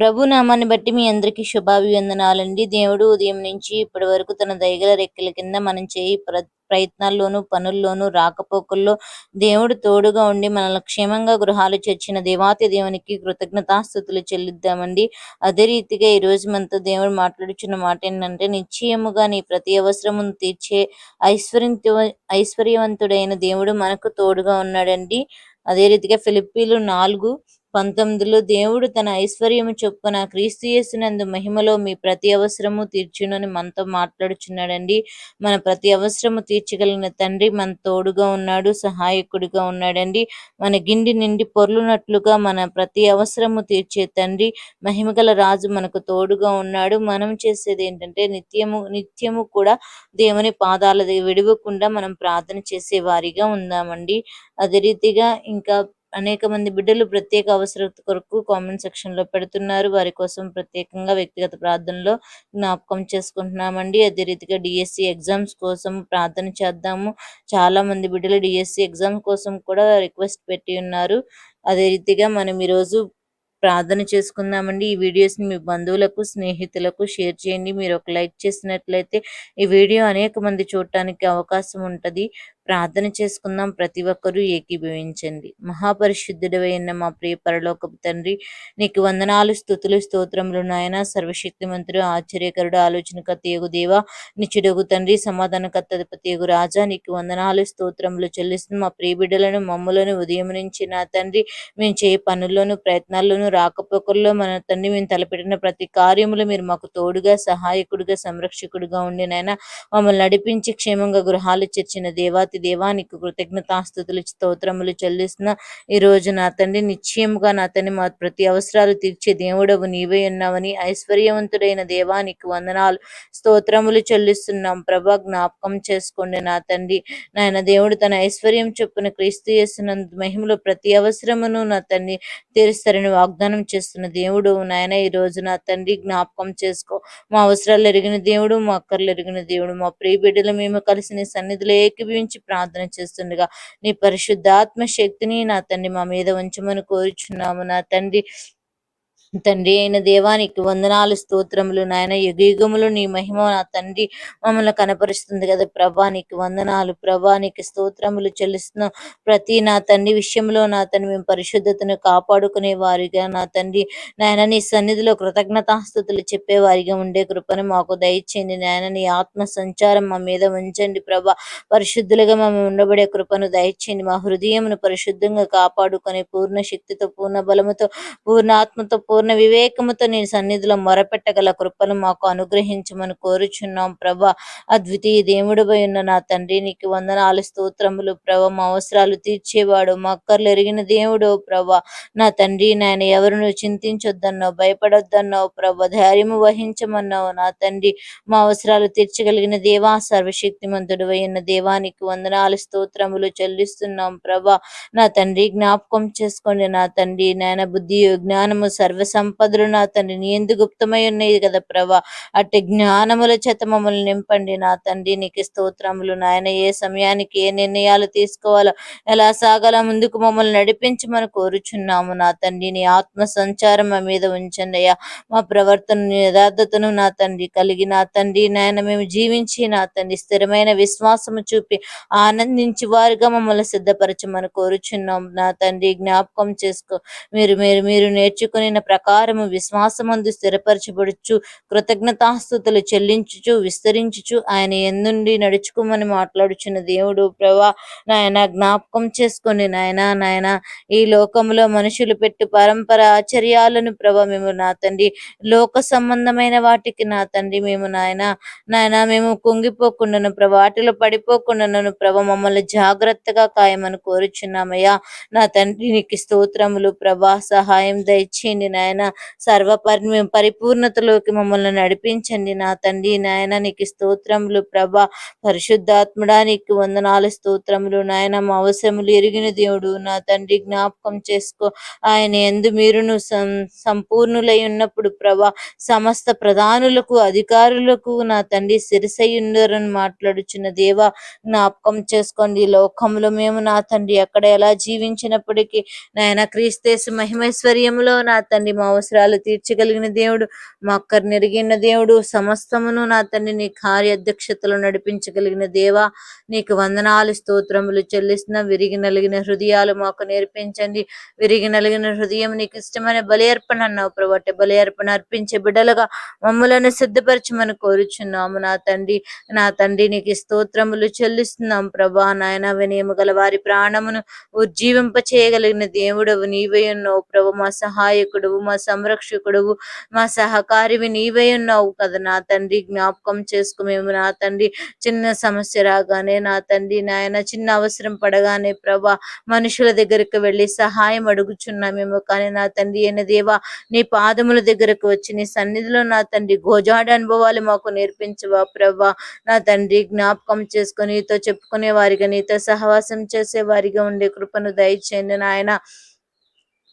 ప్రభు నామాన్ని బట్టి మీ అందరికీ శుభాభివందనాలండి. దేవుడు ఉదయం నుంచి ఇప్పటి వరకు తన దయగల రెక్కల కింద మనం చేయి ప్ర ప్రయత్నాల్లోనూ పనుల్లోనూ రాకపోకల్లో దేవుడు తోడుగా ఉండి మనల్ని క్షేమంగా గృహాలు చేర్చిన దేవాతి దేవునికి కృతజ్ఞతాస్థుతులు చెల్లిద్దామండి. అదే రీతిగా ఈ రోజు మనతో దేవుడు మాట్లాడుచున్న మాట ఏంటంటే నిశ్చయముగా నీ ప్రతి అవసరమును తీర్చే ఐశ్వర్యంతో ఐశ్వర్యవంతుడైన దేవుడు మనకు తోడుగా ఉన్నాడండి. అదే రీతిగా ఫిలిప్పీలు నాలుగు పంతొమ్మిదిలో దేవుడు తన ఐశ్వర్యము చొప్పున క్రీస్తు యేసునందు మహిమలో మీ ప్రతి అవసరము తీర్చునని మనతో మాట్లాడుచున్నాడండి. మన ప్రతి అవసరము తీర్చగలిగిన తండ్రి మన తోడుగా ఉన్నాడు సహాయకుడిగా ఉన్నాడండి. మన గిండి నిండి పొర్లునట్లుగా మన ప్రతి అవసరము తీర్చే తండ్రి మహిమగల రాజు మనకు తోడుగా ఉన్నాడు. మనం చేసేది ఏంటంటే నిత్యము నిత్యము కూడా దేవుని పాదాల విడవకుండా మనం ప్రార్థన చేసే వారిగా ఉందామండి. అదే రీతిగా ఇంకా అనేక మంది బిడ్డలు ప్రత్యేక అవసరత కొరకు కామెంట్ సెక్షన్లో పెడుతున్నారు. వారి కోసం ప్రత్యేకంగా వ్యక్తిగత ప్రార్థనలో జ్ఞాపకం చేసుకుంటున్నామండి. అదే రీతిగా డిఎస్సి ఎగ్జామ్స్ కోసం ప్రార్థన చేద్దాము. చాలా మంది బిడ్డలు డిఎస్సి ఎగ్జామ్ కోసం కూడా రిక్వెస్ట్ పెట్టి ఉన్నారు. అదే రీతిగా మనం ఈరోజు ప్రార్థన చేసుకుందామండి. ఈ వీడియోస్ని మీ బంధువులకు స్నేహితులకు షేర్ చేయండి. మీరు ఒక లైక్ చేసినట్లయితే ఈ వీడియో అనేక మంది చూడటానికి అవకాశం ఉంటుంది. ప్రార్థన చేసుకుందాం ప్రతి ఒక్కరూ ఏకీభవించండి. మహాపరిశుద్ధుడవైన మా ప్రియ పరలోకపు తండ్రి నీకు వందనాలు స్థుతులు స్తోత్రములు నాయన. సర్వశక్తిమంతుడు ఆశ్చర్యకరుడు ఆలోచన తీయగు దేవ. నిచ్చుడగు తండ్రి సమాధానకర్త ఏగు రాజా. నీకు వందనాలు స్తోత్రములు చెల్లిస్తున్న మా ప్రియ బిడ్డలను మమ్ములను ఉదయం నుంచి నా తండ్రి మేము చేయ పనుల్లోనూ ప్రయత్నాల్లోనూ రాకపోకల్లో మన తండ్రి మేము తలపెట్టిన ప్రతి కార్యములు మీరు మాకు తోడుగా సహాయకుడిగా సంరక్షకుడిగా ఉండి నాయన. మమ్మల్ని నడిపించి క్షేమంగా గృహాలు చేర్చిన దేవాతి దేవానికి కృతజ్ఞతాస్థుతులు స్తోత్రములు చెల్లిస్తున్న ఈ రోజు నా తండ్రి నిశ్చయముగా నా తండ్రి మా ప్రతి అవసరాలు తీర్చే దేవుడవు నీవే ఉన్నావని ఐశ్వర్యవంతుడైన దేవానికి వందనాలు స్తోత్రములు చెల్లిస్తున్నాం. ప్రభా జ్ఞాపకం చేసుకోండి నా తండ్రి. నాయన దేవుడు తన ఐశ్వర్యం చొప్పున క్రీస్తు చేస్తున్న మహిమలో ప్రతి అవసరమును నా తండ్రి తీరుస్తారని వాగ్దానం చేస్తున్న దేవుడు. నాయన ఈ రోజు నా తండ్రి జ్ఞాపకం చేసుకో. మా అవసరాలు ఎరిగిన దేవుడు మా అక్కర్లు ఎరిగిన దేవుడు. మా ప్రియ బిడ్డలు మేము కలిసి నీ సన్నిధిలో ఏకీభవించి ప్రార్థన చేస్తుండగా నీ పరిశుద్ధాత్మ శక్తిని నా తండ్రి మా మీద ఉంచమని కోరుచున్నాము. నా తండ్రి తండ్రి అయిన దేవానికి వందనాలు స్తోత్రములు నాయన. యుగయుగములు నీ మహిమ నా తండ్రి మమ్మల్ని కనపరుస్తుంది కదా ప్రభానికి వందనాలు ప్రభానికి స్తోత్రములు చెల్లిస్తున్నాం. ప్రతి నా తండ్రి విషయంలో నా తండ్రి మేము పరిశుద్ధతను కాపాడుకునే వారిగా నా తండ్రి నాయన నీ సన్నిధిలో కృతజ్ఞతాస్థుతులు చెప్పేవారిగా ఉండే కృపను మాకు దయచేయండి నాయన. నీ ఆత్మ సంచారం మా మీద ఉంచండి ప్రభా. పరిశుద్ధులుగా మేము ఉండబడే కృపను దయచేయండి. మా హృదయమును పరిశుద్ధంగా కాపాడుకునే పూర్ణ శక్తితో పూర్ణ బలముతో పూర్ణ ఆత్మతో పూర్ణ వివేకముతో నీ సన్నిధిలో మొరపెట్టగల కృపను మాకు అనుగ్రహించమని కోరుచున్నాం ప్రభా. అద్వితీయ దేవుడుపై ఉన్న నా తండ్రి నీకు వందనాలు స్తోత్రములు ప్రభ. మా అవసరాలు తీర్చేవాడు మా అక్కర్లు ఎరిగిన దేవుడు ప్రభ. నా తండ్రి నాయన ఎవరిను చింతించొద్దన్నావు భయపడొద్దన్నావు ప్రభ. ధైర్యము వహించమన్నావు నా తండ్రి. మా అవసరాలు తీర్చగలిగిన దేవా సర్వశక్తిమంతుడు అయిన దేవానికి వందనాలు స్తోత్రములు చెల్లిస్తున్నాం ప్రభా. నా తండ్రి జ్ఞాపకం చేసుకోండి నా తండ్రి. నాయన బుద్ధి జ్ఞానము సర్వ సంపదలు నా తండ్రి. నీ ఎందు గుప్తమై ఉన్నాయి కదా ప్రభా. అట్టి జ్ఞానముల చేత మమ్మల్ని నింపండి నా తండ్రి. నీకు స్తోత్రములు నాయన. ఏ సమయానికి ఏ నిర్ణయాలు తీసుకోవాలో ఎలా సాగాల ముందుకు మమ్మల్ని నడిపించి మనం కోరుచున్నాము నా తండ్రి. నీ ఆత్మ సంచారం మా మీద ఉంచండి అయ్యా. మా ప్రవర్తన యథార్థతను నా తండ్రి కలిగి నా తండ్రి. నాయన మేము జీవించి నా తండ్రి స్థిరమైన విశ్వాసము చూపి ఆనందించి వారిగా మమ్మల్ని సిద్ధపరచమని కోరుచున్నాం నా తండ్రి. జ్ఞాపకం చేసుకో. మీరు మీరు మీరు నేర్చుకుని ప్రకారము విశ్వాసమందు స్థిరపరచబడుచు కృతజ్ఞతాస్థుతులు చెల్లించుచు విస్తరించుచు ఆయన ఎందుండి నడుచుకోమని మాట్లాడుచున్న దేవుడు ప్రభా నాయన జ్ఞాపకం చేసుకొని నాయన నాయన ఈ లోకంలో మనుషులు పెట్టు పరంపర ఆచర్యాలను ప్రభా మేము నా తండ్రి లోక సంబంధమైన వాటికి నా తండ్రి మేము నాయన నాయన మేము కుంగిపోకుండాను ప్రభ వాటిలో పడిపోకుండాను ప్రభా మమ్మల్ని జాగ్రత్తగా కాయమని కోరుచున్నామయ్యా. నా తండ్రి నీకు స్తోత్రములు ప్రభా సహాయం దయచేయండి నాయన. సర్వ పరిపూర్ణతలోకి మమ్మల్ని నడిపించండి నా తండ్రి నాయన నీకు స్తోత్రములు ప్రభా. పరిశుద్ధాత్ముడా నీకు వందనాలు స్తోత్రములు నాయన. మా అవసరములు ఎరిగిన దేవుడు నా తండ్రి జ్ఞాపకం చేసుకో. ఆయన ఎందు మీరును సంపూర్ణులై ఉన్నప్పుడు ప్రభా సమస్త ప్రధానులకు అధికారులకు నా తండ్రి సిరిసయ్యుండరని మాట్లాడుచున్న దేవ జ్ఞాపకం చేసుకోండి. లోకంలో మేము నా తండ్రి ఎక్కడ ఎలా జీవించినప్పటికీ నాయన క్రీస్తేసు మహిమైశ్వర్యంలో నా తండ్రి మా అవసరాలు తీర్చగలిగిన దేవుడు మా అక్కర్ నెరిగిన దేవుడు సమస్తమును నా తండ్రి నీ కార్యాధ్యక్షతలో నడిపించగలిగిన దేవా నీకు వందనాలు స్తోత్రములు చెల్లిస్తున్న విరిగి నలిగిన హృదయాలు మాకు నేర్పించండి. విరిగి నలిగిన హృదయం నీకు ఇష్టమైన బలియర్పణ అన్నావు ప్రభుత్వ బలియర్పణ అర్పించే బిడ్డలుగా మమ్మలను సిద్ధపరచమని కోరుచున్నాము నా తండ్రి. నా తండ్రి నీకు స్తోత్రములు చెల్లిస్తున్నాం ప్రభా. నాయన వినయము గల వారి ప్రాణమును ఉజ్జీవింప చేయగలిగిన దేవుడవు నీవే ఉన్నావు ప్రభు. మా సహాయకుడు మా మా సంరక్షకుడు మా సహకారివి నీవే ఉన్నావు కదా నా తండ్రి. జ్ఞాపకం చేసుకు మేము నా తండ్రి చిన్న సమస్య రాగానే నా తండ్రి నాయన చిన్న అవసరం పడగానే ప్రభా మనుషుల దగ్గరికి వెళ్ళి సహాయం అడుగుచున్నామేమో కానీ నా తండ్రి అయిన దేవా నీ పాదముల దగ్గరకు వచ్చి నీ సన్నిధిలో నా తండ్రి గోజాడ అనుభవాలు మాకు నేర్పించవా ప్రభా. నా తండ్రి జ్ఞాపకం చేసుకొని నీతో చెప్పుకునే వారిగా నీతో సహవాసం చేసే వారిగా ఉండే కృపను దయచేయండి నాయన.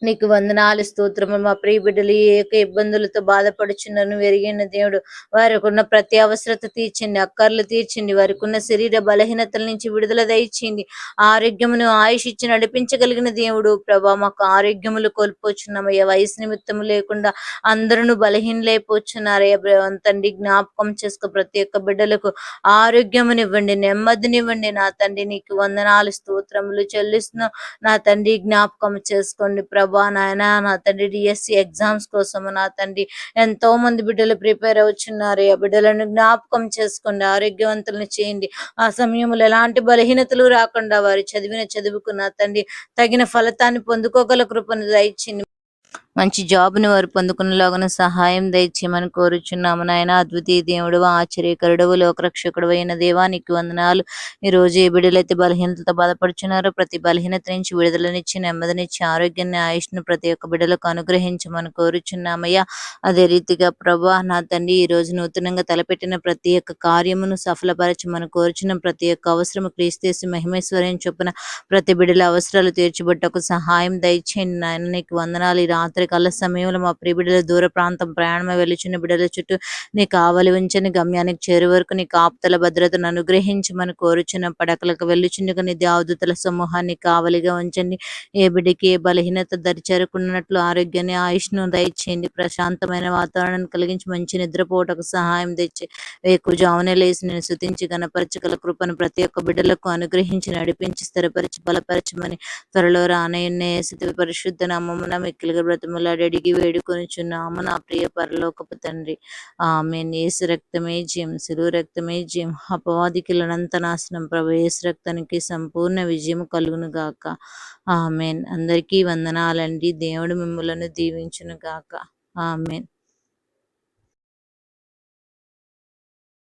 నీకు వందనాలు స్తోత్రము. మా ప్రియ బిడ్డలు ఏ యొక్క ఇబ్బందులతో బాధపడుచున్నాను ఎరిగిన దేవుడు వారికి ఉన్న ప్రతి అవసరత తీర్చండి అక్కర్లు తీర్చండి. వారికి ఉన్న శరీర బలహీనతల నుంచి విడుదల దయచింది ఆరోగ్యమును ఆయుష్ ఇచ్చి నడిపించగలిగిన దేవుడు. ప్రభా మాకు ఆరోగ్యములు కోల్పోచున్నామయ్యా. వయసు నిమిత్తము లేకుండా అందరూ బలహీనలైపోచున్నారయ్యా. తండ్రి జ్ఞాపకం చేసుకో. ప్రతి ఒక్క బిడ్డలకు ఆరోగ్యమునివ్వండి నెమ్మదినివ్వండి. నా తండ్రి నీకు వందనాలు స్తోత్రములు చెల్లిస్తున్నాం. నా తండ్రి జ్ఞాపకం చేసుకోండి. ప్రభా ప్రభా నాయన నా తండ్రి డిఎస్సి ఎగ్జామ్స్ కోసం నా తండ్రి ఎంతో మంది బిడ్డలు ప్రిపేర్ అవుతున్నారు ఆ బిడ్డలను జ్ఞాపకం చేసుకోండి ఆరోగ్యవంతులను చేయండి. ఆ సమయంలో ఎలాంటి బలహీనతలు రాకుండా వారు చదివిన చదువుకున్న తండ్రి తగిన ఫలితాన్ని పొందుకోగల కృపను దయచింది మంచి జాబ్ను వారు పొందుకునేలాగా సహాయం దయచేయమని కోరుచున్నాము నాయన. అద్వితీయ దేవుడు ఆశ్చర్యకరుడవు లోకరక్షకుడు అయిన దేవానికి వందనాలు. ఈ రోజు ఏ బిడ్డలైతే బలహీనతతో బాధపడుచున్నారో ప్రతి బలహీనత నుంచి విడుదలనిచ్చి నెమ్మదినిచ్చి ఆరోగ్యాన్ని ఆయుష్ను ప్రతి ఒక్క బిడ్డలకు అనుగ్రహించమని కోరుచున్నామయ్యా. అదే రీతిగా ప్రభా నా తండ్రి ఈ రోజు నూతనంగా తలపెట్టిన ప్రతి ఒక్క కార్యమును సఫలపరచమని కోరుచున్న ప్రతి ఒక్క అవసరం క్రీస్తేసి మహిమేశ్వరం చొప్పున ప్రతి బిడ్డల అవసరాలు తీర్చిబట్టకు సహాయం దయచేయండి నాయన. నీకు వందనాలు. ఈ రాత్రి కాల సమయంలో మా ప్రియ బిడ్డల దూర ప్రాంతం ప్రయాణం వెళ్ళిచున్న బిడ్డల చుట్టూ నీ కావలి ఉంచని గమ్యానికి చేరు వరకు నీ కాపుతల భద్రతను అనుగ్రహించమని కోరుచున్న పడకలకు వెళ్ళిచుండగా నీ దేవదూతల సమూహాన్ని కావలిగా ఉంచండి. ఏ బిడ్డకి ఏ బలహీనత దరి చేరుకున్నట్లు ఆరోగ్యాన్ని ఆయుష్ను దయచేయండి. ప్రశాంతమైన వాతావరణం కలిగించి మంచి నిద్రపోటకు సహాయం తెచ్చి వేకు జామునే లేసి నేను శుతించి గణపరచగల కృపను ప్రతి ఒక్క బిడ్డలకు అనుగ్రహించి నడిపించి స్థిరపరిచి బలపరచమని త్వరలో రానయ్యే పరిశుద్ధ నామమున మిక్కిలిగా బ్రతము నామములాడి వేడుకొనుచున్నాము నా ప్రియ పరలోకపు తండ్రి. ఆమె ఏసు రక్తమే జయం శిలువ రక్తమే జయం అపవాదికి లనంత నాశనం. ప్రభు ఏసు రక్తానికి సంపూర్ణ విజయం కలుగును గాక. ఆమెన్. అందరికీ వందనాలండి. దేవుడు మిమ్మలను దీవించును గాక. ఆమెన్.